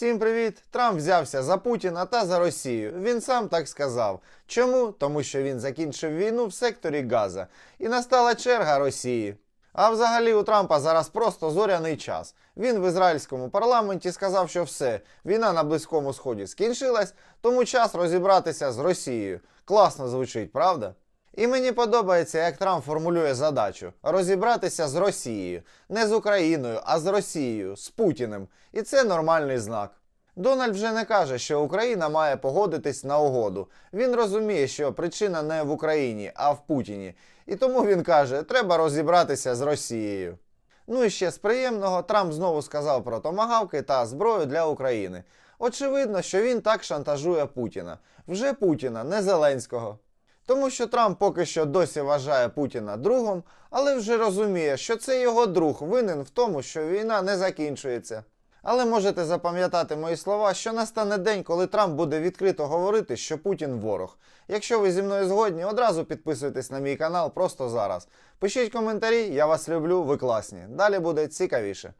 Всім привіт! Трамп взявся за Путіна та за Росію. Він сам так сказав. Чому? Тому що він закінчив війну в секторі Газа. І настала черга Росії. А взагалі у Трампа зараз просто зоряний час. Він в ізраїльському парламенті сказав, що все, війна на Близькому Сході скінчилась, тому час розібратися з Росією. Класно звучить, правда? І мені подобається, як Трамп формулює задачу розібратися з Росією, не з Україною, а з Росією, з Путіним. І це нормальний знак. Дональд вже не каже, що Україна має погодитись на угоду. Він розуміє, що причина не в Україні, а в Путіні. І тому він каже, треба розібратися з Росією. Ну і ще з приємного Трамп знову сказав про томагавки та зброю для України. Очевидно, що він так шантажує Путіна. Вже Путіна, не Зеленського. Тому що Трамп поки що досі вважає Путіна другом, але вже розуміє, що це його друг винен в тому, що війна не закінчується. Але можете запам'ятати мої слова, що настане день, коли Трамп буде відкрито говорити, що Путін ворог. Якщо ви зі мною згодні, одразу підписуйтесь на мій канал просто зараз. Пишіть коментарі, я вас люблю, ви класні. Далі буде цікавіше.